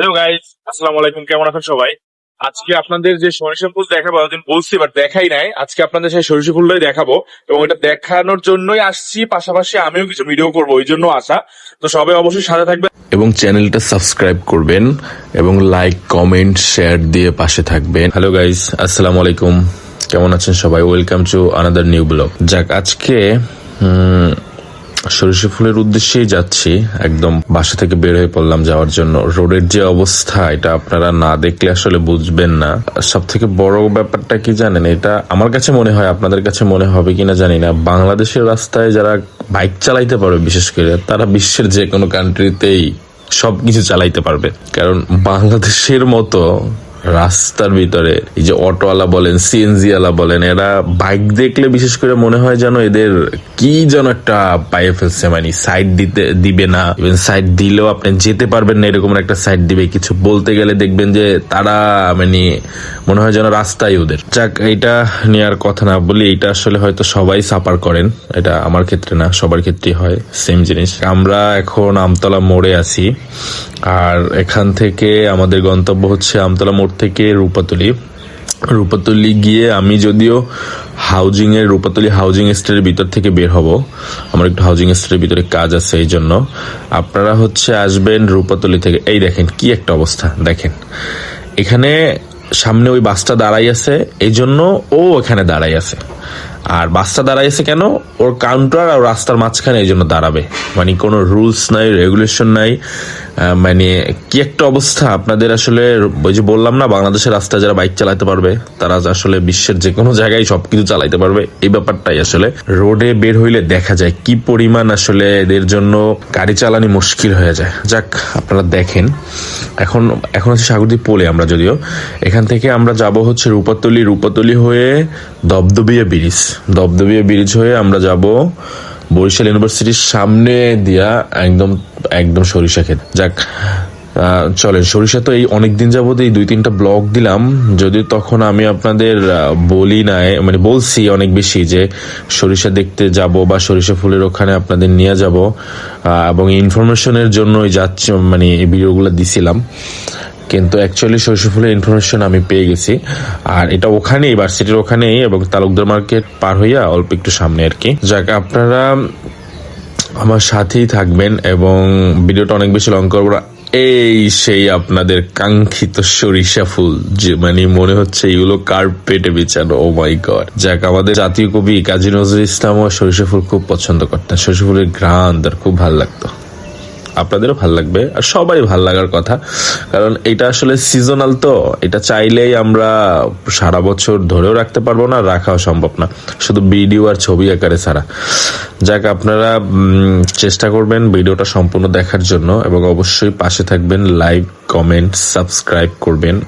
Hello guys আসসালামু আলাইকুম। কেমন আছেন সবাই? আজকে আপনাদের যে সরিষা ফুল দেখাবো ওদিন বলছি বাট দেখাই নাই। আজকে আপনাদের সেই সরিষা ফুলটাই দেখাবো, এবং এটা দেখানোর জন্যই আসছি। পাশাপাশি আমিও কিছু ভিডিও করব, ওই জন্য আসা তো সবাই অবশ্যই সাথে থাকবে এবং চ্যানেলটা সাবস্ক্রাইব করবেন, এবং লাইক কমেন্ট শেয়ার দিয়ে পাশে থাকবেন। হ্যালো গাইস আসসালামু আলাইকুম। কেমন আছেন সবাই? Welcome to another new blog যাক, আজকে সরিষা ফুলের উদ্দেশ্যেই যাচ্ছি। একদম বাসা থেকে বের হয়ে পড়লাম যাওয়ার জন্য। রোডের যে অবস্থা, এটা আপনারা না দেখলে আসলে বুঝবেন না। সব থেকে বড় ব্যাপারটা কি জানেন? এটা আমার কাছে মনে হয়, আপনাদের কাছে মনে হবে কিনা জানি না। বাংলাদেশের রাস্তায় যারা বাইক চালাইতে পারবে, বিশেষ করে, তারা বিশ্বের যে কোনো কান্ট্রিতেই সবকিছু চালাইতে পারবে। কারণ বাংলাদেশের মতো রাস্তার ভিতরে, এই যে অটোওয়ালা বলেন সিএনজি ওয়ালা বলেন, এরা বাইক দেখলে বিশেষ করে মনে হয় যেন এদের কি যেন একটা পায়ে ফেলছে মানে সাইড দিতে, দিবে না ইভেন সাইড দিলেও আপনি যেতে পারবেন না, এরকম একটা সাইড দিবে। কিছু বলতে গেলে দেখবেন যে তারা মানে মনে হয় যেন রাস্তাই ওদের। যাক এটা নেওয়ার কথা না বলি এটা আসলে হয়তো সবাই সাফার করেন, এটা আমার ক্ষেত্রে না, সবার ক্ষেত্রেই হয় সেম জিনিস। আমরা এখন আমতলা মোড়ে আছি, আর এখান থেকে আমাদের গন্তব্য হচ্ছে আমতলা মোড় থেকে রূপাতলি। রূপাতলি গিয়ে আমি যদিও হাউজিং এর, রূপাতলি হাউজিং এস্টেটের ভিতর থেকে বের হব। আমার একটু হাউজিং এস্টেটের ভিতরে কাজ আছে এই জন্য। আপনারা হচ্ছে আসবেন রূপাতলি থেকে। এই দেখেন কি একটা অবস্থা, দেখেন। এখানে সামনে ওই বাসটা দাঁড়াই আছে, এই জন্য ও এখানে দাঁড়াই আছে। আর বাসটা দাঁড়াই আছে কেন? ওর কাউন্টার আর রাস্তার মাঝখানে এই জন্য দাঁড়াবে। মানে কোনো রুলস নাই রেগুলেশন নাই। মানে কি একটা অবস্থা? আপনাদের আসলে, ওই যে বললাম না, বাংলাদেশের রাস্তায় যারা বাইক চালাতে পারবে, তারা আসলে বিশ্বের যে কোনো জায়গায় সবকিছু চালাইতে পারবে। এই ব্যাপারটাই আসলে। রোডে বের হইলে দেখা যায় কি পরিমাণ আসলে এদের জন্য গাড়ি চালানি মুশকিল হয়ে যায়। যাক, আপনারা দেখেন। এখন এখন হচ্ছে সাগরদ্বীপ পোলে আমরা যদিও। এখান থেকে আমরা যাব হচ্ছে রূপাতলি। রূপাতলি হয়ে দবদবিয়া ব্রিজ। দবদবিয়া ব্রিজ হয়ে আমরা যাব বরিশাল ইউনিভার্সিটির সামনে দিয়া একদম একদম সরিষা ক্ষেত। যাক চলেন, সরিষা তো এই অনেক দিন যাবত এই দুই তিনটা ব্লগ দিলাম। যদিও তখন আমি আপনাদের বলি নাই মানে বলছি অনেক বেশি যে সরিষা দেখতে যাব বা সরিষা ফুলের ওখানে আপনাদের নিয়ে যাব। এবং ইনফরমেশনের জন্যই যাচ্ছি মানে এই ভিডিওগুলো দিছিলাম। কিন্তু অ্যাকচুয়ালি সরিষা ইনফরমেশন আমি পেয়ে গেছি। আর এটা ওখানেই ভার্সিটির ওখানেই এবং তালুকদার মার্কেট পার হইয়া অল্প একটু সামনে আর কি। যাক, আপনারা আমার সাথেই থাকবেন এবং ভিডিওটা অনেক বেশি লং করব এই সেই আপনাদের কাঙ্ক্ষিত সরিষা ফুল, যে মানে মনে হচ্ছে এগুলো কার্পেটে বিছানো। ও মাই গড যাক, আমাদের জাতীয় কবি কাজী নজরুল ইসলামও সরিষা ফুল খুব পছন্দ করতেন। সরিষা ফুলের ঘ্রাণ তার খুব ভালো লাগতো। আপনাদেরও ভালো লাগবে আর সবাই ভালো লাগার কথা। কারণ এটা আসলে সিজনাল তো, এটা চাইলেই আমরা সারা বছর ধরেও রাখতে পারব না রাখাও সম্ভব না। শুধু ভিডিও আর ছবি আকারে ছাড়া। যাক, আপনারা চেষ্টা করবেন ভিডিওটা সম্পূর্ণ দেখার জন্য এবং অবশ্যই পাশে থাকবেন লাইক কমেন্ট সাবস্ক্রাইব করবেন।